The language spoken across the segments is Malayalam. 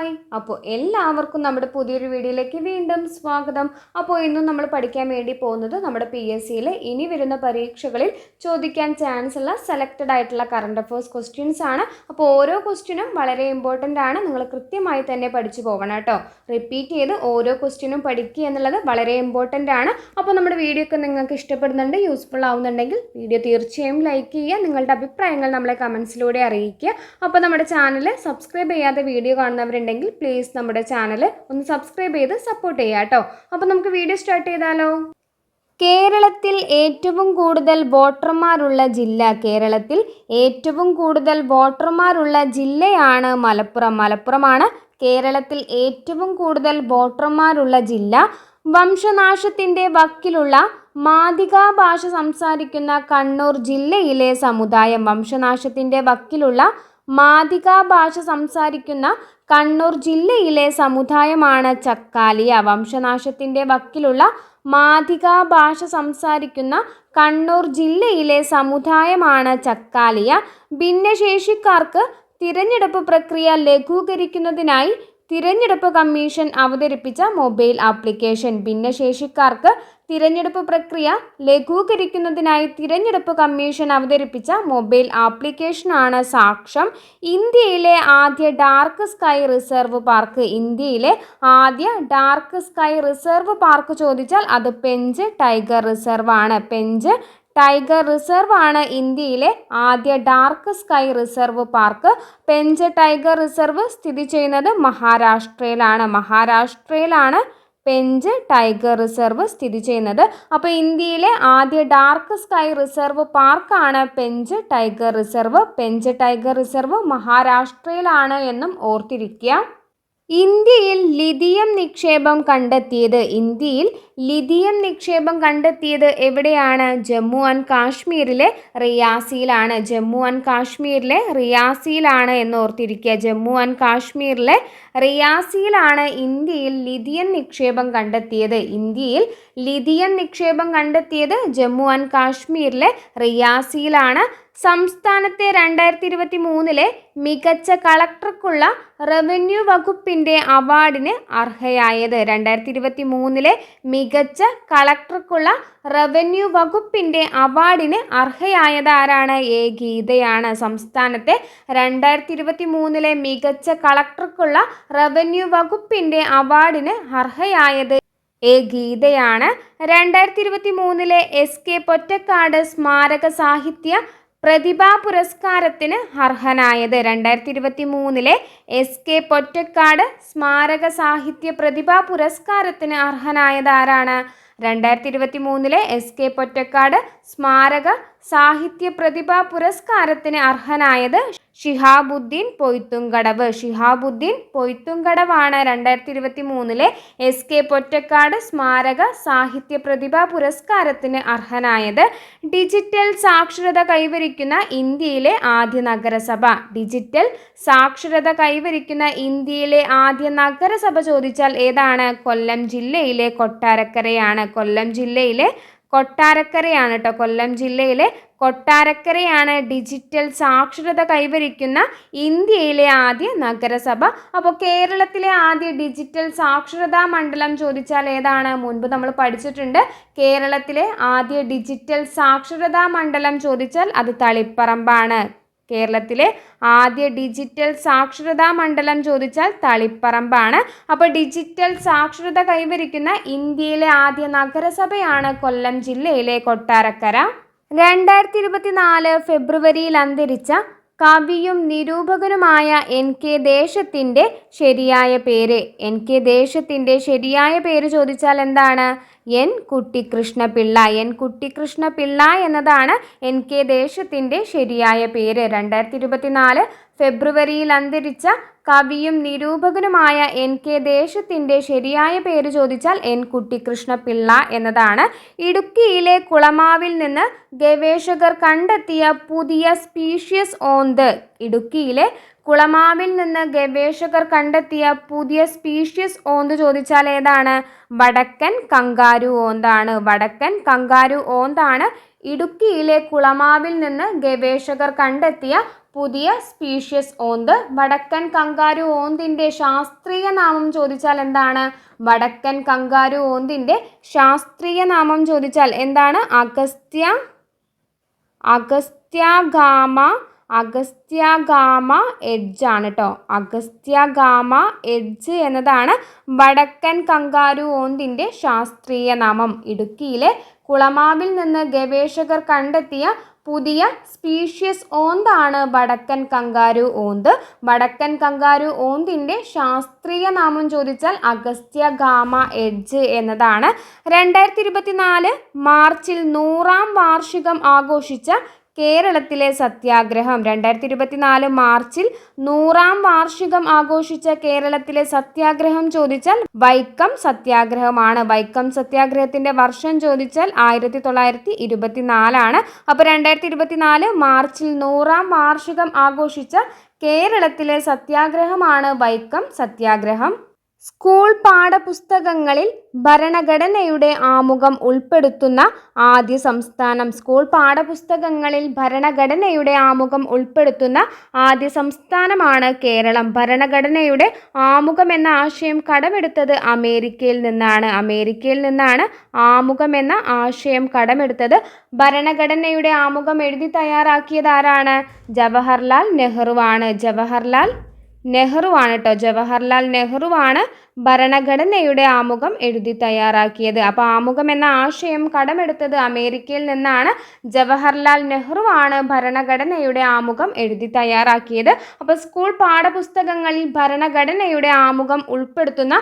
ഹായ് അപ്പോൾ എല്ലാവർക്കും നമ്മുടെ പുതിയൊരു വീഡിയോയിലേക്ക് വീണ്ടും സ്വാഗതം. അപ്പോൾ ഇന്നും നമ്മൾ പഠിക്കാൻ വേണ്ടി പോകുന്നത് നമ്മുടെ പി എസ് സിയിലെ ഇനി വരുന്ന പരീക്ഷകളിൽ ചോദിക്കാൻ ചാൻസ് ഉള്ള സെലക്റ്റഡ് ആയിട്ടുള്ള കറണ്ട് അഫേഴ്സ് ക്വസ്റ്റ്യൻസ് ആണ്. അപ്പോൾ ഓരോ ക്വസ്റ്റ്യനും വളരെ ഇമ്പോർട്ടന്റ് ആണ്. നിങ്ങൾ കൃത്യമായി തന്നെ പഠിച്ചു പോകണം കേട്ടോ. റിപ്പീറ്റ് ചെയ്ത് ഓരോ ക്വസ്റ്റ്യനും പഠിക്കുക എന്നുള്ളത് വളരെ ഇമ്പോർട്ടന്റ് ആണ്. അപ്പോൾ നമ്മുടെ വീഡിയോ ഒക്കെ നിങ്ങൾക്ക് ഇഷ്ടപ്പെടുന്നുണ്ട് യൂസ്ഫുൾ ആവുന്നുണ്ടെങ്കിൽ വീഡിയോ തീർച്ചയായും ലൈക്ക് ചെയ്യുക. നിങ്ങളുടെ അഭിപ്രായങ്ങൾ നമ്മളെ കമൻസിലൂടെ അറിയിക്കുക. അപ്പോൾ നമ്മുടെ ചാനൽ സബ്സ്ക്രൈബ് ചെയ്യാതെ വീഡിയോ കാണുന്നവരുണ്ടെങ്കിൽ പ്ലീസ് നമ്മുടെ ചാനൽ ഒന്ന് സബ്സ്ക്രൈബ് ചെയ്ത് സപ്പോർട്ട് ചെയ്യുക കേട്ടോ. അപ്പോൾ നമുക്ക് വീഡിയോ സ്റ്റാർട്ട് ചെയ്താലോ? കേരളത്തിൽ ഏറ്റവും കൂടുതൽ വോട്ടർമാരുള്ള ജില്ല കേരളത്തിൽ ഏറ്റവും കൂടുതൽ വോട്ടർമാരുള്ള ജില്ലയാണ് മലപ്പുറം. മലപ്പുറമാണ് കേരളത്തിൽ ഏറ്റവും കൂടുതൽ വോട്ടർമാരുള്ള ജില്ല. വംശനാശത്തിന്റെ വക്കിലുള്ള മാതികാ ഭാഷ സംസാരിക്കുന്ന കണ്ണൂർ ജില്ലയിലെ സമുദായം വംശനാശത്തിന്റെ വക്കിലുള്ള മാതികാ ഭാഷ സംസാരിക്കുന്ന കണ്ണൂർ ജില്ലയിലെ സമുദായമാണ് ചക്കാലിയ വംശനാശത്തിന്റെ വക്കിലുള്ള മാതിക ഭാഷ സംസാരിക്കുന്ന കണ്ണൂർ ജില്ലയിലെ സമുദായമാണ് ചക്കാലിയ ഭിന്നശേഷിക്കാർക്ക് തിരഞ്ഞെടുപ്പ് പ്രക്രിയ ലഘൂകരിക്കുന്നതിനായി തിരഞ്ഞെടുപ്പ് കമ്മീഷൻ അവതരിപ്പിച്ച മൊബൈൽ ആപ്ലിക്കേഷൻ. ഭിന്നശേഷിക്കാർക്ക് തിരഞ്ഞെടുപ്പ് പ്രക്രിയ ലഘൂകരിക്കുന്നതിനായി തിരഞ്ഞെടുപ്പ് കമ്മീഷൻ അവതരിപ്പിച്ച മൊബൈൽ ആപ്ലിക്കേഷനാണ് സാക്ഷം. ഇന്ത്യയിലെ ആദ്യ ഡാർക്ക് സ്കൈ റിസർവ് പാർക്ക്. ഇന്ത്യയിലെ ആദ്യ ഡാർക്ക് സ്കൈ റിസർവ് പാർക്ക് ചോദിച്ചാൽ അത് പെഞ്ച് ടൈഗർ റിസർവ് ആണ് പെഞ്ച് ടൈഗർ റിസർവ് ആണ് ഇന്ത്യയിലെ ആദ്യ dark sky reserve park. Pench tiger reserve സ്ഥിതി ചെയ്യുന്നത് മഹാരാഷ്ട്രയിലാണ്. മഹാരാഷ്ട്രയിലാണ് പെഞ്ച് ടൈഗർ റിസർവ് സ്ഥിതി ചെയ്യുന്നത്. അപ്പോൾ ഇന്ത്യയിലെ ആദ്യ ഡാർക്ക് സ്കൈ റിസർവ് പാർക്കാണ് Pench tiger reserve. Pench tiger reserve മഹാരാഷ്ട്രയിലാണ് എന്നും ഓർത്തിരിക്കുക. ഇന്ത്യയിൽ ലിഥിയം നിക്ഷേപം കണ്ടെത്തിയത് ഇന്ത്യയിൽ ലിഥിയം നിക്ഷേപം കണ്ടെത്തിയത് എവിടെയാണ്? ജമ്മു ആൻഡ് കാശ്മീരിലെ റിയാസിയിലാണ്. ജമ്മു ആൻഡ് കാശ്മീരിലെ റിയാസിയിലാണ് എന്ന് ഓർത്തിരിക്കുക ജമ്മു ആൻഡ് കാശ്മീരിലെ റിയാസിയിലാണ് ഇന്ത്യയിൽ ലിഥിയം നിക്ഷേപം കണ്ടെത്തിയത്. ഇന്ത്യയിൽ ലിഥിയം നിക്ഷേപം കണ്ടെത്തിയത് ജമ്മു ആൻഡ് കാശ്മീരിലെ റിയാസിയിലാണ്. സംസ്ഥാനത്തെ രണ്ടായിരത്തി ഇരുപത്തി മൂന്നിലെ മികച്ച കളക്ടർക്കുള്ള റവന്യൂ വകുപ്പിന്റെ അവാർഡിന് അർഹയായത്. രണ്ടായിരത്തി ഇരുപത്തി മൂന്നിലെ മികച്ച കളക്ടർക്കുള്ള റവന്യൂ വകുപ്പിന്റെ അവാർഡിന് അർഹയായത് ആരാണ്? എ. ഗീതയാണ്. സംസ്ഥാനത്തെ രണ്ടായിരത്തി ഇരുപത്തി മൂന്നിലെ മികച്ച കളക്ടർക്കുള്ള റവന്യൂ വകുപ്പിന്റെ അവാർഡിന് അർഹയായത് എ. ഗീതയാണ്. രണ്ടായിരത്തി ഇരുപത്തി മൂന്നിലെ എസ്. കെ. പൊറ്റക്കാട് സ്മാരക സാഹിത്യ പ്രതിഭാ പുരസ്കാരത്തിന് അർഹനായത് രണ്ടായിരത്തി ഇരുപത്തി മൂന്നിലെ എസ് കെ പൊറ്റക്കാട് സ്മാരക സാഹിത്യ പ്രതിഭാ പുരസ്കാരത്തിന് അർഹനായത് ആരാണ്? രണ്ടായിരത്തി ഇരുപത്തി മൂന്നിലെ എസ് കെ പൊറ്റക്കാട് സ്മാരക സാഹിത്യ പ്രതിഭാ പുരസ്കാരത്തിന് അർഹനായത് ഷിഹാബുദ്ദീൻ പൊയ്ത്തുംകടവ്. ഷിഹാബുദ്ദീൻ പൊയ്ത്തുംകടവാണ് രണ്ടായിരത്തി ഇരുപത്തി മൂന്നിലെ എസ് കെ പൊറ്റക്കാട് സ്മാരക സാഹിത്യ പ്രതിഭാ പുരസ്കാരത്തിന് അർഹനായത്. ഡിജിറ്റൽ സാക്ഷരത കൈവരിക്കുന്ന ഇന്ത്യയിലെ ആദ്യ നഗരസഭ. ഡിജിറ്റൽ സാക്ഷരത കൈവരിക്കുന്ന ഇന്ത്യയിലെ ആദ്യ നഗരസഭ ചോദിച്ചാൽ ഏതാണ്? കൊല്ലം ജില്ലയിലെ കൊട്ടാരക്കരയാണ്. കൊല്ലം ജില്ലയിലെ കൊട്ടാരക്കരയാണ് കേട്ടോ കൊല്ലം ജില്ലയിലെ കൊട്ടാരക്കരയാണ് ഡിജിറ്റൽ സാക്ഷരത കൈവരിക്കുന്ന ഇന്ത്യയിലെ ആദ്യ നഗരസഭ. അപ്പോൾ കേരളത്തിലെ ആദ്യ ഡിജിറ്റൽ സാക്ഷരതാ മണ്ഡലം ചോദിച്ചാൽ ഏതാണ്? മുൻപ് നമ്മൾ പഠിച്ചിട്ടുണ്ട്. കേരളത്തിലെ ആദ്യ ഡിജിറ്റൽ സാക്ഷരതാ മണ്ഡലം ചോദിച്ചാൽ അത് തളിപ്പറമ്പാണ്. കേരളത്തിലെ ആദ്യ ഡിജിറ്റൽ സാക്ഷരതാ മണ്ഡലം ചോദിച്ചാൽ തളിപ്പറമ്പാണ്. അപ്പോൾ ഡിജിറ്റൽ സാക്ഷരത കൈവരിക്കുന്ന ഇന്ത്യയിലെ ആദ്യ നഗരസഭയാണ് കൊല്ലം ജില്ലയിലെ കൊട്ടാരക്കര. രണ്ടായിരത്തി ഇരുപത്തിനാല് ഫെബ്രുവരിയിൽ അന്തരിച്ച കവിയും നിരൂപകനുമായ എൻ കെ ദേശത്തിന്റെ ശരിയായ പേര്. എൻ കെ ദേശത്തിന്റെ ശരിയായ പേര് ചോദിച്ചാൽ എന്താണ്? എൻ കുട്ടിക്കൃഷ്ണപിള്ള എൻ കുട്ടിക്കൃഷ്ണപിള്ള എന്നതാണ് എൻ കെ ദേശത്തിന്റെ ശരിയായ പേര്. രണ്ടായിരത്തി ഇരുപത്തിനാല് ഫെബ്രുവരിയിൽ അന്തരിച്ച കവിയും നിരൂപകനുമായ എൻ കെ ദേശത്തിന്റെ ശരിയായ പേര് ചോദിച്ചാൽ എൻ കുട്ടിക്കൃഷ്ണപിള്ള എന്നതാണ്. ഇടുക്കിയിലെ കുളമാവിൽ നിന്ന് ഗവേഷകർ കണ്ടെത്തിയ പുതിയ സ്പീഷ്യസ് ഓന്ത്. ഇടുക്കിയിലെ കുളമാവിൽ നിന്ന് ഗവേഷകർ കണ്ടെത്തിയ പുതിയ സ്പീഷ്യസ് ഓന്ത് ചോദിച്ചാൽ ഏതാണ്? വടക്കൻ കങ്കാരു ഓന്താണ്. വടക്കൻ കങ്കാരു ഓന്താണ് ഇടുക്കിയിലെ കുളമാവിൽ നിന്ന് ഗവേഷകർ കണ്ടെത്തിയ പുതിയ സ്പീഷ്യസ് ഓന്ത്. വടക്കൻ കങ്കാരു ഓന്തിന്റെ ശാസ്ത്രീയ നാമം ചോദിച്ചാൽ എന്താണ്? വടക്കൻ കങ്കാരു ഓന്തിന്റെ ശാസ്ത്രീയ നാമം ചോദിച്ചാൽ എന്താണ്? അഗസ്ത്യ അഗസ്ത്യാഗാമ അഗസ്ത്യാഗാമ എഡ്ജ് ആണ് കേട്ടോ അഗസ്ത്യാഗാമ എഡ്ജ് എന്നതാണ് വടക്കൻ കങ്കാരു ഓന്തിന്റെ ശാസ്ത്രീയ നാമം. ഇടുക്കിയിലെ കുളമാവിൽ നിന്ന് ഗവേഷകർ കണ്ടെത്തിയ പുതിയ സ്പീഷ്യസ് ഓന്താണ് വടക്കൻ കങ്കാരു ഓന്ത്. വടക്കൻ കങ്കാരു ഓന്തിന്റെ ശാസ്ത്രീയ നാമം ചോദിച്ചാൽ അഗസ്ത്യ ഗാമ എഡ്ജ് എന്നതാണ്. രണ്ടായിരത്തി ഇരുപത്തിനാല് മാർച്ചിൽ നൂറാം വാർഷികം ആഘോഷിച്ച കേരളത്തിലെ സത്യാഗ്രഹം. രണ്ടായിരത്തി ഇരുപത്തിനാല് മാർച്ചിൽ നൂറാം വാർഷികം ആഘോഷിച്ച കേരളത്തിലെ സത്യാഗ്രഹം ചോദിച്ചാൽ വൈക്കം സത്യാഗ്രഹമാണ്. വൈക്കം സത്യാഗ്രഹത്തിന്റെ വർഷം ചോദിച്ചാൽ ആയിരത്തി തൊള്ളായിരത്തി ഇരുപത്തിനാലാണ് അപ്പോൾ രണ്ടായിരത്തി ഇരുപത്തിനാല് മാർച്ചിൽ നൂറാം വാർഷികം ആഘോഷിച്ച കേരളത്തിലെ സത്യാഗ്രഹമാണ് വൈക്കം സത്യാഗ്രഹം. സ്കൂൾ പാഠപുസ്തകങ്ങളിൽ ഭരണഘടനയുടെ ആമുഖം ഉൾപ്പെടുത്തുന്ന ആദ്യ സംസ്ഥാനം. സ്കൂൾ പാഠപുസ്തകങ്ങളിൽ ഭരണഘടനയുടെ ആമുഖം ഉൾപ്പെടുത്തുന്ന ആദ്യ സംസ്ഥാനമാണ് കേരളം. ഭരണഘടനയുടെ ആമുഖം എന്ന ആശയം കടമെടുത്തത് അമേരിക്കയിൽ നിന്നാണ്. അമേരിക്കയിൽ നിന്നാണ് ആമുഖം എന്ന ആശയം കടമെടുത്തത്. ഭരണഘടനയുടെ ആമുഖം എഴുതി തയ്യാറാക്കിയത് ആരാണ്? ജവഹർലാൽ നെഹ്റുവാണ്. ജവഹർലാൽ നെഹ്റുവാണ് കേട്ടോ ജവഹർലാൽ നെഹ്റുവാണ് ഭരണഘടനയുടെ ആമുഖം എഴുതി തയ്യാറാക്കിയത്. അപ്പോൾ ആമുഖം എന്ന ആശയം കടമെടുത്തത് അമേരിക്കയിൽ നിന്നാണ് ജവഹർലാൽ നെഹ്റു ആണ് ഭരണഘടനയുടെ ആമുഖം എഴുതി തയ്യാറാക്കിയത്. അപ്പോൾ സ്കൂൾ പാഠപുസ്തകങ്ങളിൽ ഭരണഘടനയുടെ ആമുഖം ഉൾപ്പെടുത്തുന്ന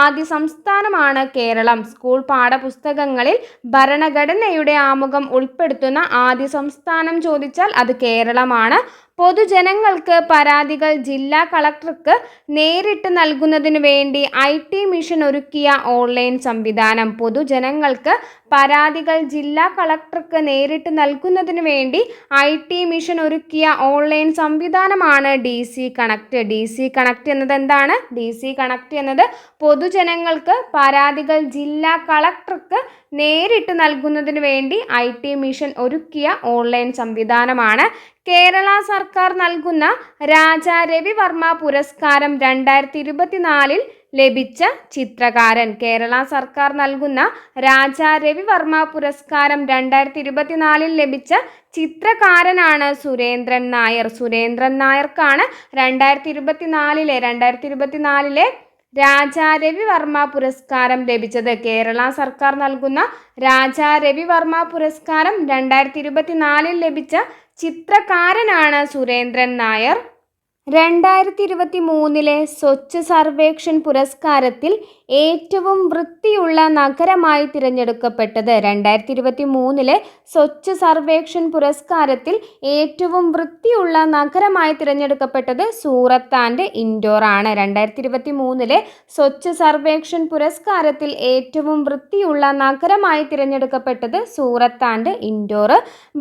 ആദ്യ സംസ്ഥാനമാണ് കേരളം. സ്കൂൾ പാഠപുസ്തകങ്ങളിൽ ഭരണഘടനയുടെ ആമുഖം ഉൾപ്പെടുത്തുന്ന ആദ്യ സംസ്ഥാനം ചോദിച്ചാൽ അത് കേരളമാണ്. പൊതുജനങ്ങൾക്ക് പരാതികൾ ജില്ലാ കളക്ടർക്ക് നേരിട്ട് നൽകുന്നതിന് വേണ്ടി ഐ ടി മിഷൻ ഒരുക്കിയ ഓൺലൈൻ സംവിധാനം പൊതുജനങ്ങൾക്ക് പരാതികൾ ജില്ലാ കളക്ടർക്ക് നേരിട്ട് നൽകുന്നതിന് വേണ്ടി ഐ ടി മിഷൻ ഒരുക്കിയ ഓൺലൈൻ സംവിധാനമാണ് D C connect. D C connect എന്നത് എന്താണ്? ഡി സി കണക്ട് എന്നത് പൊതുജനങ്ങൾക്ക് പരാതികൾ ജില്ലാ കളക്ടർക്ക് നേരിട്ട് നൽകുന്നതിന് വേണ്ടി ഐ ടി മിഷൻ ഒരുക്കിയ ഓൺലൈൻ സംവിധാനമാണ് കേരള സർക്കാർ നൽകുന്ന രാജാ രവിവർമ്മ പുരസ്കാരം രണ്ടായിരത്തി ഇരുപത്തിനാലിൽ ലഭിച്ച ചിത്രകാരൻ. കേരള സർക്കാർ നൽകുന്ന രാജാ രവിവർമ്മ പുരസ്കാരം രണ്ടായിരത്തി ഇരുപത്തിനാലിൽ ലഭിച്ച ചിത്രകാരനാണ് സുരേന്ദ്രൻ നായർ. സുരേന്ദ്രൻ നായർക്കാണ് രണ്ടായിരത്തി ഇരുപത്തിനാലിലെ രണ്ടായിരത്തി ഇരുപത്തിനാലിലെ രാജാ രവിവർമ്മ പുരസ്കാരം ലഭിച്ചത്. കേരള സർക്കാർ നൽകുന്ന രാജാ രവിവർമ്മ പുരസ്കാരം രണ്ടായിരത്തി ഇരുപത്തിനാലിൽ ലഭിച്ച ചിത്രകാരനാണ് സുരേന്ദ്രൻ നായർ. രണ്ടായിരത്തി ഇരുപത്തി മൂന്നിലെ സ്വച്ഛ് സർവേക്ഷൻ പുരസ്കാരത്തിൽ ഏറ്റവും വൃത്തിയുള്ള നഗരമായി തിരഞ്ഞെടുക്കപ്പെട്ടത് രണ്ടായിരത്തി ഇരുപത്തി മൂന്നിലെ സ്വച്ഛ് സർവേക്ഷൻ പുരസ്കാരത്തിൽ ഏറ്റവും വൃത്തിയുള്ള നഗരമായി തിരഞ്ഞെടുക്കപ്പെട്ടത് സൂറത്ത് ആൻഡ് ഇൻഡോർ ആണ്. രണ്ടായിരത്തി ഇരുപത്തി മൂന്നിലെ സ്വച്ഛ് സർവേക്ഷൻ പുരസ്കാരത്തിൽ ഏറ്റവും വൃത്തിയുള്ള നഗരമായി തിരഞ്ഞെടുക്കപ്പെട്ടത് സൂറത്ത് ആൻഡ് ഇൻഡോർ.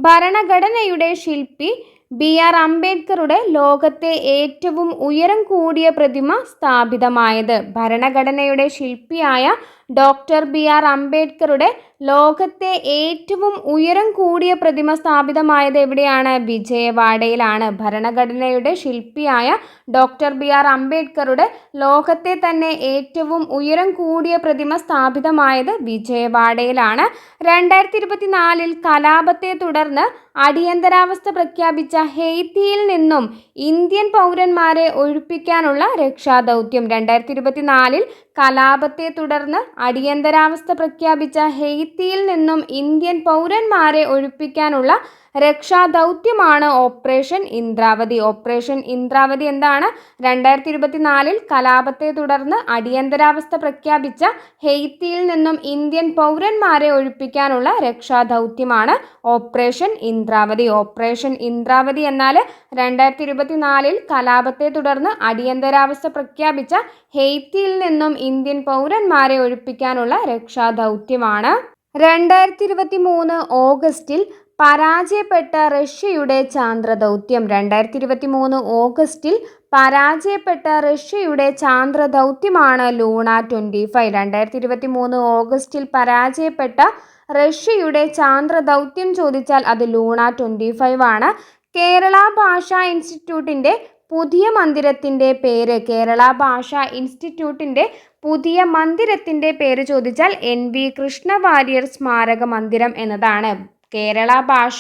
ഭരണഘടനയുടെ ശില്പി ബി ആർ അംബേദ്കറുടെ ലോകത്തെ ഏറ്റവും ഉയരം കൂടിയ പ്രതിമ സ്ഥാപിതമായത് ഭരണഘടനയുടെ ശില്പിയായ ഡോക്ടർ ബി ആർ അംബേദ്കറുടെ ലോകത്തെ ഏറ്റവും ഉയരം കൂടിയ പ്രതിമ സ്ഥാപിതമായത് എവിടെയാണ്? വിജയവാഡയിലാണ്. ഭരണഘടനയുടെ ശില്പിയായ ഡോക്ടർ ബി ആർ അംബേദ്കറുടെ ലോകത്തെ തന്നെ ഏറ്റവും ഉയരം കൂടിയ പ്രതിമ സ്ഥാപിതമായത് വിജയവാഡയിലാണ്. രണ്ടായിരത്തി ഇരുപത്തിനാലിൽ കലാപത്തെ തുടർന്ന് അടിയന്തരാവസ്ഥ പ്രഖ്യാപിച്ച ഹെയ്ത്തിയിൽ നിന്നും ഇന്ത്യൻ പൗരന്മാരെ ഒഴിപ്പിക്കാനുള്ള രക്ഷാദൗത്യം. രണ്ടായിരത്തി ഇരുപത്തിനാലിൽ കലാപത്തെ തുടർന്ന് അടിയന്തരാവസ്ഥ പ്രഖ്യാപിച്ച ഹെയ്ത്തിയിൽ നിന്നും ഇന്ത്യൻ പൗരന്മാരെ ഒഴിപ്പിക്കാനുള്ള രക്ഷാദൗത്യമാണ് ഓപ്പറേഷൻ ഇന്ദ്രാവതി. ഓപ്പറേഷൻ ഇന്ദ്രാവതി എന്താണ്? രണ്ടായിരത്തി ഇരുപത്തിനാലിൽ കലാപത്തെ തുടർന്ന് അടിയന്തരാവസ്ഥ പ്രഖ്യാപിച്ച ഹെയ്ത്തിയിൽ നിന്നും ഇന്ത്യൻ പൗരന്മാരെ ഒഴിപ്പിക്കാനുള്ള രക്ഷാദൗത്യമാണ് ഓപ്പറേഷൻ ഇന്ദ്രാവതി. ഓപ്പറേഷൻ ഇന്ദ്രാവതി എന്നാൽ രണ്ടായിരത്തി ഇരുപത്തിനാലിൽ കലാപത്തെ തുടർന്ന് അടിയന്തരാവസ്ഥ പ്രഖ്യാപിച്ച ഹെയ്ത്തിയിൽ നിന്നും ഇന്ത്യൻ പൗരന്മാരെ ഒഴിപ്പിക്കാനുള്ള രക്ഷാദൗത്യമാണ്. രണ്ടായിരത്തി ഇരുപത്തി മൂന്ന് ഓഗസ്റ്റിൽ പരാജയപ്പെട്ട റഷ്യയുടെ ചാന്ദ്ര ദൗത്യം രണ്ടായിരത്തി ഇരുപത്തി മൂന്ന് ഓഗസ്റ്റിൽ പരാജയപ്പെട്ട റഷ്യയുടെ ചാന്ദ്ര ദൗത്യമാണ് ലൂണ ട്വന്റി ഫൈവ്. രണ്ടായിരത്തി ഇരുപത്തി മൂന്ന് ഓഗസ്റ്റിൽ പരാജയപ്പെട്ട റഷ്യയുടെ ചാന്ദ്ര ദൗത്യം ചോദിച്ചാൽ അത് ലൂണ ട്വന്റി ഫൈവ് ആണ്. കേരള ഭാഷാ ഇൻസ്റ്റിറ്റ്യൂട്ടിന്റെ പുതിയ മന്ദിരത്തിന്റെ പേര് കേരള ഭാഷാ ഇൻസ്റ്റിറ്റ്യൂട്ടിന്റെ പുതിയ മന്ദിരത്തിന്റെ പേര് ചോദിച്ചാൽ എൻ വി കൃഷ്ണ വാര്യർ സ്മാരക മന്ദിരം എന്നതാണ്. കേരള ഭാഷ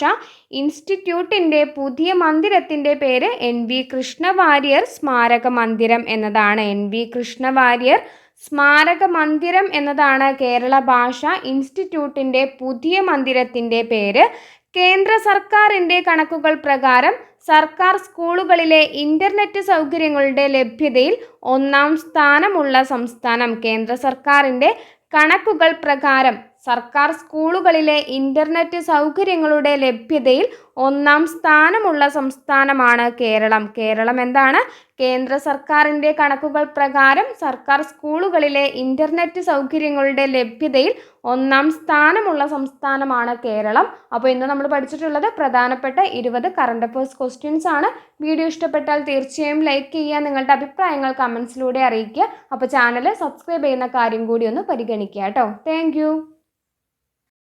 ഇൻസ്റ്റിറ്റ്യൂട്ടിന്റെ പുതിയ മന്ദിരത്തിന്റെ പേര് എൻ വി കൃഷ്ണവാര്യർ സ്മാരക മന്ദിരം എന്നതാണ്. എൻ വി കൃഷ്ണവാര്യർ സ്മാരക മന്ദിരം എന്നതാണ് കേരള ഭാഷ ഇൻസ്റ്റിറ്റ്യൂട്ടിന്റെ പുതിയ മന്ദിരത്തിന്റെ പേര്. കേന്ദ്ര സർക്കാരിന്റെ കണക്കുകൾ പ്രകാരം സർക്കാർ സ്കൂളുകളിലെ ഇന്റർനെറ്റ് സൗകര്യങ്ങളുടെ ലഭ്യതയിൽ ഒന്നാം സ്ഥാനമുള്ള സംസ്ഥാനം. കേന്ദ്ര സർക്കാരിന്റെ കണക്കുകൾ പ്രകാരം സർക്കാർ സ്കൂളുകളിലെ ഇന്റർനെറ്റ് സൗകര്യങ്ങളുടെ ലഭ്യതയിൽ ഒന്നാം സ്ഥാനമുള്ള സംസ്ഥാനമാണ് കേരളം. കേരളം എന്താണ്? കേന്ദ്ര സർക്കാരിന്റെ കണക്കുകൾ പ്രകാരം സർക്കാർ സ്കൂളുകളിലെ ഇന്റർനെറ്റ് സൗകര്യങ്ങളുടെ ലഭ്യതയിൽ ഒന്നാം സ്ഥാനമുള്ള സംസ്ഥാനമാണ് കേരളം. അപ്പോൾ ഇന്ന് നമ്മൾ പഠിച്ചിട്ടുള്ളത് പ്രധാനപ്പെട്ട ഇരുപത് കറണ്ട് അഫേഴ്സ് ക്വസ്റ്റ്യൻസ് ആണ്. വീഡിയോ ഇഷ്ടപ്പെട്ടാൽ തീർച്ചയായും ലൈക്ക് ചെയ്യുക നിങ്ങളുടെ അഭിപ്രായങ്ങൾ കമൻസിലൂടെ അറിയിക്കുക. അപ്പോൾ ചാനൽ സബ്സ്ക്രൈബ് ചെയ്യുന്ന കാര്യം കൂടി ഒന്ന് പരിഗണിക്കുക കേട്ടോ. താങ്ക്